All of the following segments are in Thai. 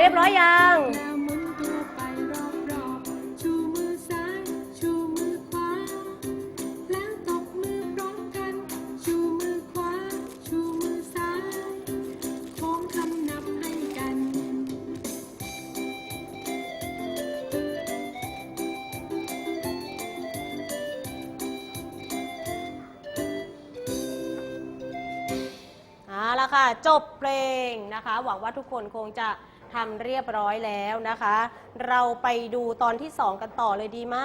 เรียบร้อยยังแล้วหมุนตัวไปรอบๆชูมือซ้ายชูมือขวาแล้วตบมือพร้อมกันชูมือขวาชูมือซ้ายโค้งคำนับให้กันเอาละค่ะ จบเพลงนะคะ หวังว่าทุกคนคงจะ ทำเรียบร้อยแล้วนะคะ เราไปดูตอนที่ 2 กันต่อเลยดีไหม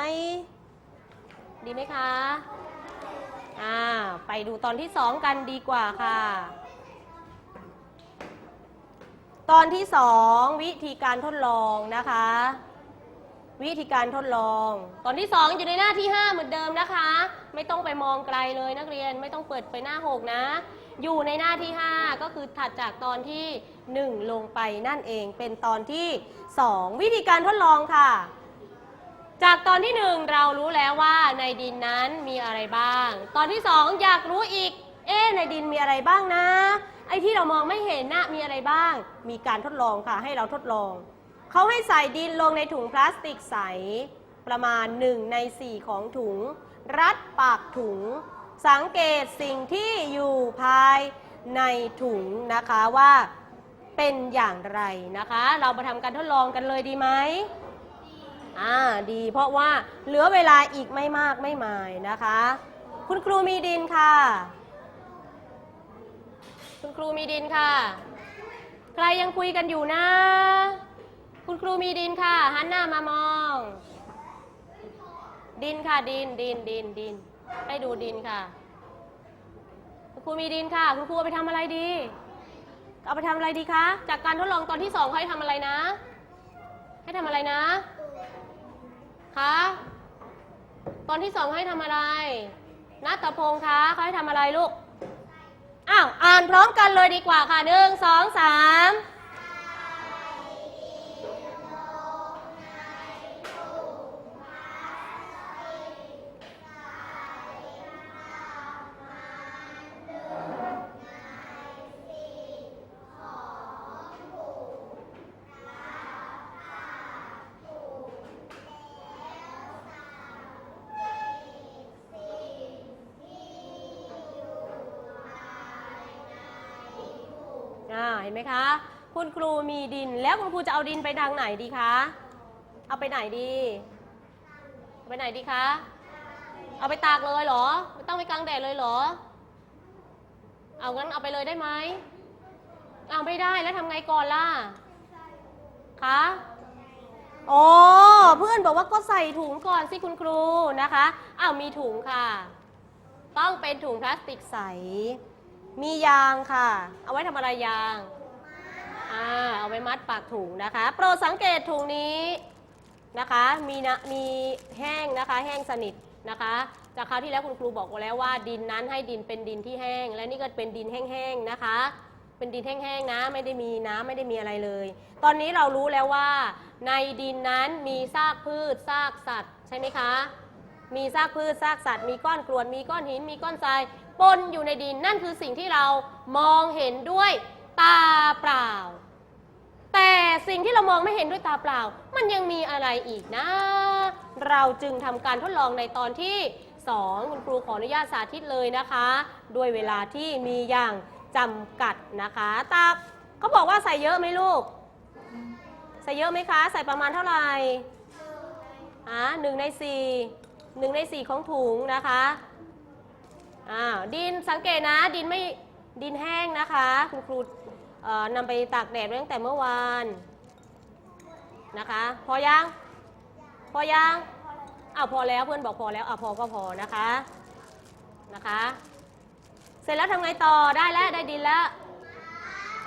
ดีไหมคะอ่าไปดูตอนที่ 2 กันดีกว่าค่ะ ตอนที่ 2 วิธีการทดลองนะคะ วิธีการทดลอง ตอนที่ 2 อยู่ในหน้าที่ 5 เหมือนเดิมนะคะ ไม่ต้องไปมองไกลเลยนักเรียนไม่ต้องเปิดไปหน้า 6 นะ อยู่ในหน้าที่ 5 ก็คือถัดจากตอนที่ 1 ลงไปนั่นเองเป็นตอนที่ 2 วิธีการทดลองค่ะ จากตอนที่ 1 เรารู้แล้วว่าในดินนั้นมีอะไรบ้าง ตอนที่ 2 อยากรู้อีก เอ๊ในดินมีอะไรบ้างนะ ไอ้ที่เรามองไม่เห็นนะมีอะไรบ้าง มีการทดลองค่ะ ให้เราทดลอง เขาให้ใส่ดินลงในถุงพลาสติกใสประมาณ 1 ใน 4 ของถุง รัดปากถุง สังเกตสิ่งที่อยู่ภายในถุงนะคะว่าเป็นอย่างไรนะคะ เรามาทำการทดลองกันเลยดีไหมอ่าดีเพราะว่าเหลือเวลาอีกไม่มากไม่มายนะคะ คุณครูมีดินค่ะ คุณครูมีดินค่ะ ใครยังคุยกันอยู่นะ คุณครูมีดินค่ะหันหน้ามามอง ดินค่ะดินดินดินดิน ให้ดูดินค่ะ คุณครูมีดินค่ะ คุณครูเอาไปทำอะไรดี เอาไปทำอะไรดีคะ จากการทดลองตอนที่สองเขาให้ทำอะไรนะ ให้ทำอะไรนะ คะ ตอนที่สองให้ทำอะไรนัตพงษ์คะเขาให้ทำอะไรลูก อ้าว อ่านพร้อมกันเลยดีกว่าค่ะหนึ่งสองสาม เห็นไหมคะ คุณครูมีดิน แล้วคุณครูจะเอาดินไปทางไหนดีคะ เอาไปไหนดี ไปไหนดีคะ เอาไปตากเลยเหรอ ไม่ต้องไปกลางแดดเลยเหรอ เอางั้นเอาไปเลยได้ไหมเอาไม่ได้แล้วทำไงก่อนล่ะ คะอ๋อเพื่อนบอกว่าก็ใส่ถุงก่อนสิคุณครูนะคะอ้าวมีถุงค่ะ ต้องเป็นถุงพลาสติกใส มียางค่ะ เอาไว้ทำอะไรยางอ่าเอาไว้มัดปากถุงนะคะ โปรดสังเกตถุงนี้นะคะ มีนะมีแห้งนะคะ แห้งสนิทนะคะ จากคราวที่แล้วคุณครูบอกไว้แล้วว่าดินนั้นให้ดินเป็นดินที่แห้ง และนี่ก็เป็นดินแห้งๆนะคะ เป็นดินแห้งๆนะ ไม่ได้มีน้ำไม่ได้มีอะไรเลย ตอนนี้เรารู้แล้วว่า ในดินนั้นมีซากพืชซากสัตว์ ใช่ไหมคะ มีซากพืชซากสัตว์ มีก้อนกรวดมีก้อนหินมีก้อนทราย ปนอยู่ในดิน นั่นคือสิ่งที่เรามองเห็นด้วยตาเปล่า แต่สิ่งที่เรามองไม่เห็นด้วยตาเปล่า มันยังมีอะไรอีกนะ เราจึงทำการทดลองในตอนที่ 2 คุณครูขออนุญาตสาธิตเลยนะคะ ด้วยเวลาที่มีอย่างจำกัดนะคะตาเขาบอกว่าใส่เยอะไหมลูก ใส่เยอะไหมคะ ใส่ประมาณเท่าไหร่อ่าหนึ่งในสี่หนึ่งในสี่ของถุงนะคะ อ้าวดินสังเกตนะ ดินไม่ดินแห้งนะคะ คุณครูเอ่อนำไปตากแดดไว้ตั้งแต่เมื่อวานนะคะ พอยังพอยังอ้าวพอแล้วเพื่อนบอกพอแล้วอ้าวพอก็พอนะคะนะคะ เสร็จแล้วทำไงต่อได้แล้วได้ดินแล้ว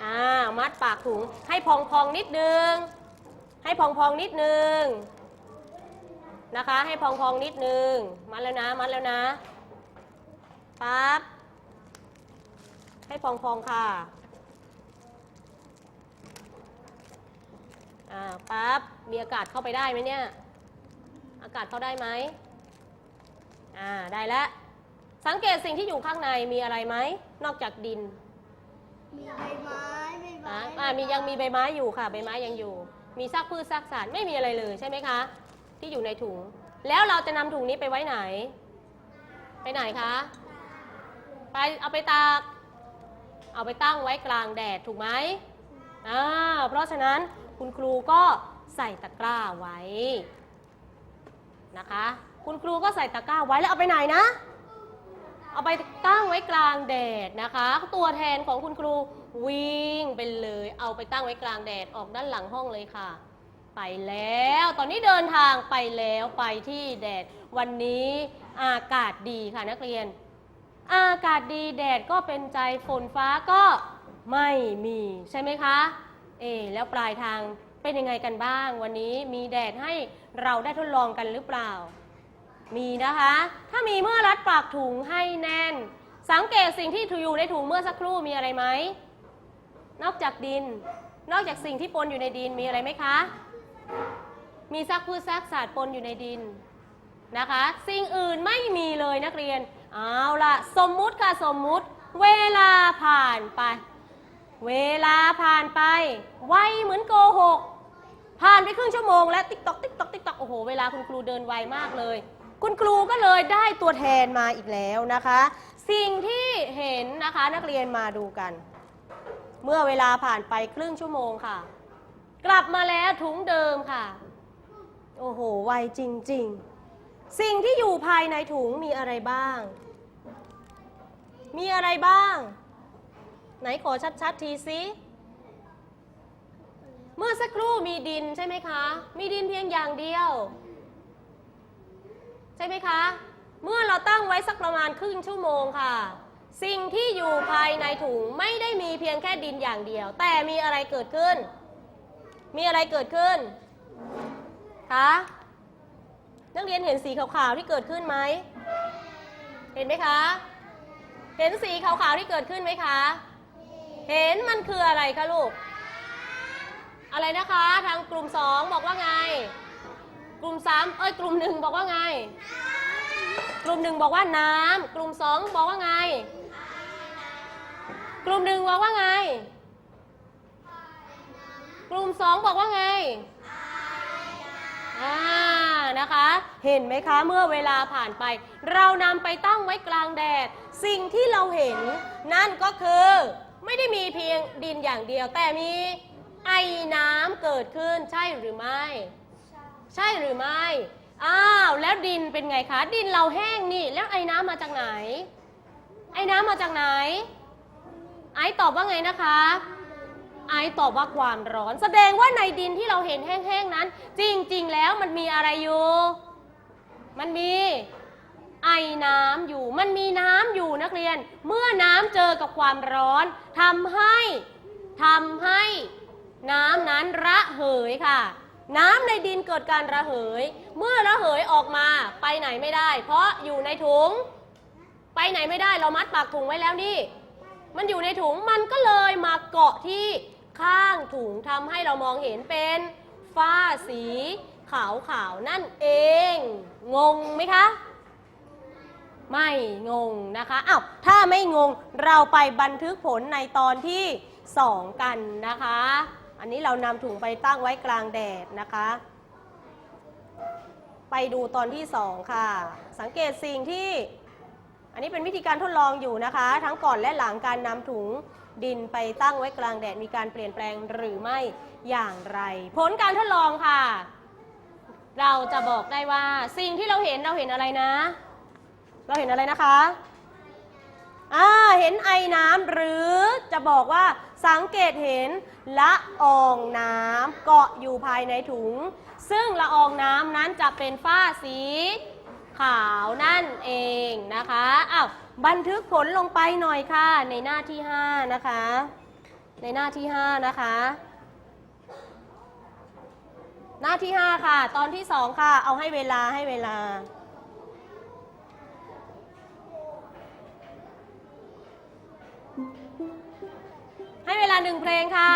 อ่ามัดปากถุงให้พองๆนิดนึง ให้พองๆนิดนึงนะคะ ให้พองๆนิดนึงมัดแล้วนะมัดแล้วนะ ปั๊บ ให้พองๆค่ะอ่าปั๊บ มีอากาศเข้าไปได้ไหมเนี่ย อากาศเข้าได้ไหมอ่า ได้แล้ว สังเกตสิ่งที่อยู่ข้างในมีอะไรไหม นอกจากดิน มีใบไม้มีใบอะอะมียังมีใบไม้อยู่ค่ะ ใบไม้ยังอยู่ มีซากพืชซากสัตว์ไม่มีอะไรเลยใช่ไหมคะ ที่อยู่ในถุง แล้วเราจะนำถุงนี้ไปไว้ไหน ไปไหนคะ ไปเอาไปตาก เอาไปตั้งไว้กลางแดดถูกไหมอ่าเพราะฉะนั้นคุณครูก็ใส่ตะกร้าไว้นะคะ คุณครูก็ใส่ตะกร้าไว้แล้วเอาไปไหนนะ เอาไปตั้งไว้กลางแดดนะคะ ตัวแทนของคุณครูวิ่งไปเลย เอาไปตั้งไว้กลางแดดออกด้านหลังห้องเลยค่ะ ไปแล้ว ตอนนี้เดินทางไปแล้วไปที่แดด วันนี้อากาศดีค่ะนักเรียน อากาศดีแดดก็เป็นใจฝนฟ้าก็ไม่มีใช่ไหมคะ เอ แล้วปลายทางเป็นยังไงกันบ้าง วันนี้มีแดดให้เราได้ทดลองกันหรือเปล่า มีนะคะ ถ้ามีเมื่อรัดปากถุงให้แน่น สังเกตสิ่งที่ถูอยู่ในถุงเมื่อสักครู่มีอะไรไหม นอกจากดิน นอกจากสิ่งที่ปนอยู่ในดินมีอะไรไหมคะ มีซากพืชซากสัตว์ปนอยู่ในดินนะคะ สิ่งอื่นไม่มีเลยนักเรียน เอาล่ะ สมมุติค่ะสมมุติ เวลาผ่านไป เวลาผ่านไป ไวเหมือนโกหก ผ่านไปครึ่งชั่วโมงแล้วติ๊กตอกติ๊กตอกติ๊กตอกโอ้โห เวลาคุณครูเดินไวมากเลย คุณครูก็เลยได้ตัวแทนมาอีกแล้วนะคะ สิ่งที่เห็นนะคะนักเรียนมาดูกัน เมื่อเวลาผ่านไปครึ่งชั่วโมงค่ะ กลับมาแล้วถุงเดิมค่ะ โอ้โห ไวจริง ๆ สิ่งที่อยู่ภายในถุงมีอะไรบ้าง มีอะไรบ้าง ไหนขอชัดๆทีสิเมื่อสักครู่มีดินใช่ไหมคะ มีดินเพียงอย่างเดียว ใช่ไหมคะ เมื่อเราตั้งไว้สักประมาณครึ่งชั่วโมงค่ะ สิ่งที่อยู่ภายในถุงไม่ได้มีเพียงแค่ดินอย่างเดียว แต่มีอะไรเกิดขึ้น มีอะไรเกิดขึ้นคะนักเรียนเห็นสีขาวๆที่เกิดขึ้นไหม เห็นไหมคะ เห็นสีขาวๆที่เกิดขึ้นไหมคะ เห็นมันคืออะไรคะลูก อะไรนะคะทางกลุ่มสองบอกว่าไง กลุ่มสามเอ้ยกลุ่มหนึ่งบอกว่าไง กลุ่มหนึ่งบอกว่าน้ำกลุ่มสองบอกว่าไง กลุ่มหนึ่งบอกว่าไง กลุ่มสองบอกว่าไงอ่า นะคะ เห็นไหมคะเมื่อเวลาผ่านไป เรานำไปตั้งไว้กลางแดด สิ่งที่เราเห็น นั่นก็คือ ไม่ได้มีเพียงดินอย่างเดียว แต่มีไอน้ำเกิดขึ้นใช่หรือไม่ ใช่หรือไม่ อ้าว แล้วดินเป็นไงคะ ดินเราแห้งนี่ แล้วไอ้น้ำมาจากไหน ไอ้น้ำมาจากไหน ไอตอบว่าไงนะคะ ไอซ์ตอบว่าความร้อน แสดงว่าในดินที่เราเห็นแห้งๆนั้น จริงๆ แล้วมันมีอะไรอยู่ มันมีไอน้ำอยู่ มันมีน้ำอยู่นักเรียน เมื่อน้ำเจอกับความร้อนทำให้ทำให้น้ำนั้นระเหยค่ะ น้ำในดินเกิดการระเหย เมื่อระเหยออกมาไปไหนไม่ได้ เพราะอยู่ในถุง ไปไหนไม่ได้เรามัดปากถุงไว้แล้วนี่ มันอยู่ในถุงมันก็เลยมาเกาะที่ ข้างถุงทำให้เรามองเห็นเป็นฝ้าสีขาวๆนั่นเอง งงไหมคะ ไม่งงนะคะอ้าวถ้าไม่งงเราไปบันทึกผลในตอนที่ 2 กันนะคะ อันนี้เรานำถุงไปตั้งไว้กลางแดดนะคะ ไปดูตอนที่ 2 ค่ะ สังเกตสิ่งที่ อันนี้เป็นวิธีการทดลองอยู่นะคะ ทั้งก่อนและหลังการนำถุง ดินไปตั้งไว้กลางแดดมีการเปลี่ยนแปลงหรือไม่อย่างไร ผลการทดลองค่ะ เราจะบอกได้ว่าสิ่งที่เราเห็นเราเห็นอะไรนะ เราเห็นอะไรนะคะอ่าเห็นไอน้ำหรือจะบอกว่าสังเกตเห็นละอองน้ำเกาะอยู่ภายในถุง ซึ่งละอองน้ำนั้นจะเป็นฝ้าสีขาวนั่นเองนะคะอ้าว บันทึกผลลงไปหน่อยค่ะ ในหน้าที่ 5 นะคะ ในหน้าที่ 5 นะคะ หน้าที่ 5 ค่ะ ตอนที่ 2 ค่ะ เอาให้เวลาให้เวลาให้เวลาหนึ่งเพลงค่ะ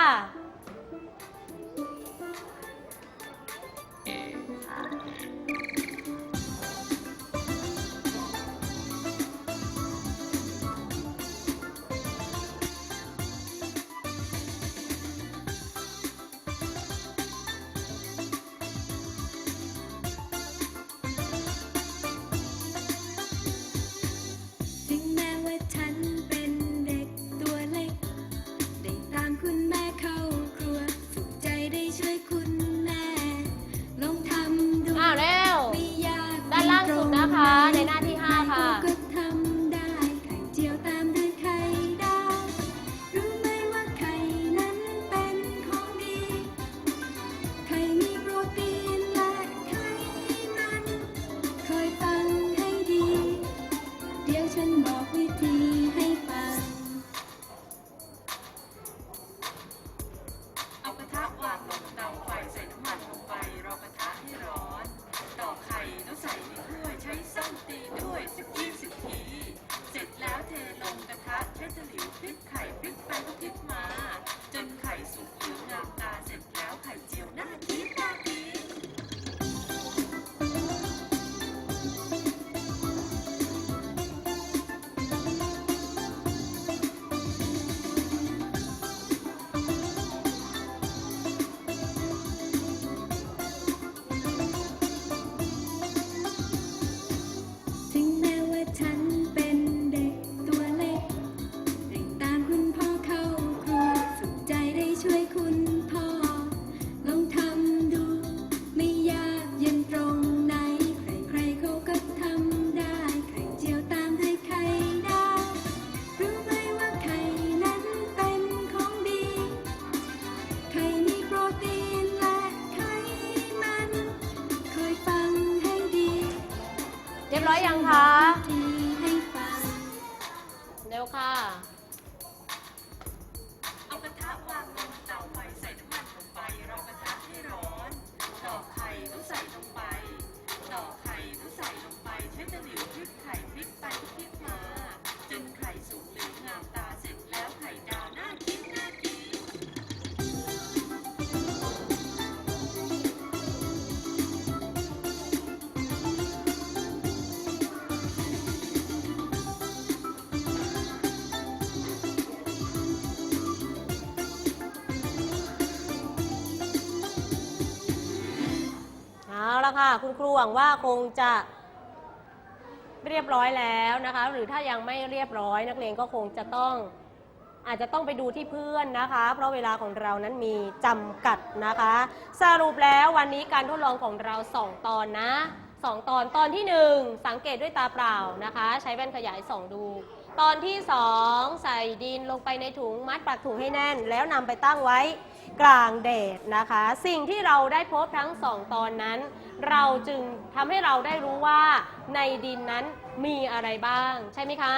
ค่ะ คุณครูหวังว่าคงจะเรียบร้อยแล้วนะคะ หรือถ้ายังไม่เรียบร้อย นักเรียนก็คงจะต้องอาจจะต้องไปดูที่เพื่อนนะคะ เพราะเวลาของเรานั้นมีจำกัดนะคะ สรุปแล้ววันนี้การทดลองของเรา 2 ตอนนะสองตอนตอนที่ 1 สังเกตด้วยตาเปล่านะคะ ใช้แว่นขยายส่องดู ตอนที่ 2 ใส่ดินลงไปในถุงมัดปากถุงให้แน่น แล้วนำไปตั้งไว้ กลางแดดนะคะ สิ่งที่เราได้พบทั้ง2ตอนนั้น เราจึงทำให้เราได้รู้ว่าในดินนั้นมีอะไรบ้าง ใช่ไหมคะ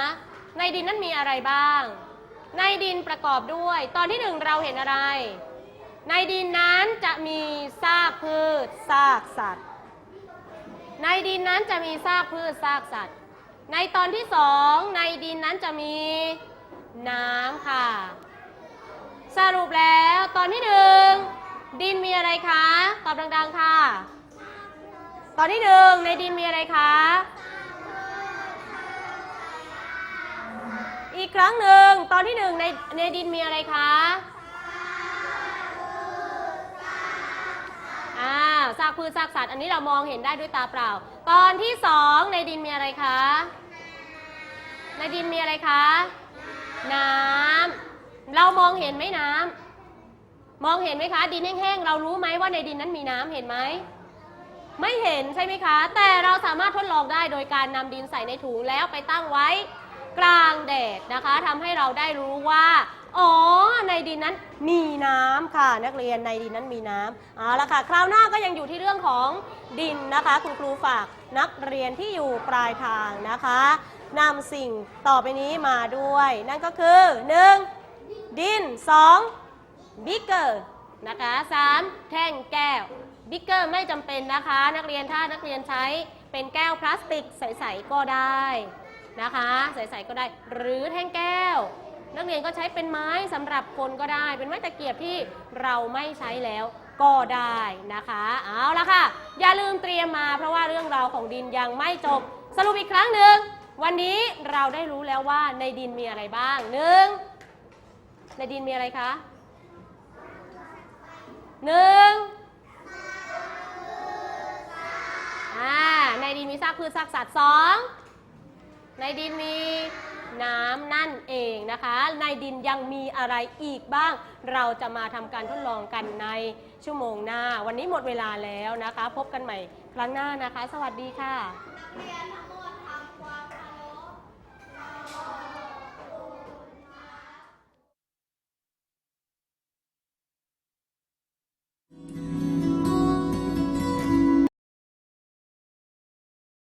ในดินนั้นมีอะไรบ้าง ในดินประกอบด้วย ตอนที่หนึ่งเราเห็นอะไร ในดินนั้นจะมีซากพืชซากสัตว์ ในดินนั้นจะมีซากพืชซากสัตว์ ในตอนที่สองในดินนั้นจะมีน้ำค่ะ สรุปแล้วตอนที่หนึ่งดินมีอะไรคะ ตอบดังๆค่ะ ตอนที่หนึ่งในดินมีอะไรคะ อีกครั้งหนึ่งตอนที่หนึ่งในในดินมีอะไรคะอ่าซากพืชซากสัตว์อันนี้เรามองเห็นได้ด้วยตาเปล่า ตอนที่สองในดินมีอะไรคะ ในดินมีอะไรคะ น้ำ เรามองเห็นไหมน้ำมองเห็นไหมคะ ดินแห้งๆเรารู้ไหมว่าในดินนั้นมีน้ำเห็นไหมไม่เห็นใช่ไหมคะ แต่เราสามารถทดลองได้โดยการนำดินใส่ในถุงแล้วไปตั้งไว้กลางแดดนะคะทำให้เราได้รู้ว่าอ๋อ ในดินนั้นมีน้ำค่ะ นักเรียนในดินนั้นมีน้ำเอาละค่ะ คราวหน้าก็ยังอยู่ที่เรื่องของดินนะคะ คุณครูฝากนักเรียนที่อยู่ปลายทางนะคะนำสิ่งต่อไปนี้มาด้วย นั่นก็คือ 1. ดิน 2. บิ๊กเกอร์นะคะ 3. แท่งแก้วบิ๊กเกอร์ไม่จำเป็นนะคะ นักเรียนถ้านักเรียนใช้เป็นแก้วพลาสติกใสๆก็ได้นะคะ ใสๆก็ได้ หรือแท่งแก้ว นักเรียนก็ใช้เป็นไม้สำหรับคนก็ได้ เป็นไม้ตะเกียบที่เราไม่ใช้แล้วก็ได้นะคะเอาละค่ะ อย่าลืมเตรียมมาเพราะว่าเรื่องราวของดินยังไม่จบ สรุปอีกครั้งหนึ่งวันนี้เราได้รู้แล้วว่าในดินมีอะไรบ้างหนึ่ง ในดินมีอะไรคะหนึ่งอ่าในดินมีซากพืชซากสัตว์สองในดินมีน้ำนั่นเองนะคะ ในดินยังมีอะไรอีกบ้าง เราจะมาทำการทดลองกันในชั่วโมงหน้า วันนี้หมดเวลาแล้วนะคะ พบกันใหม่ครั้งหน้านะคะ สวัสดีค่ะ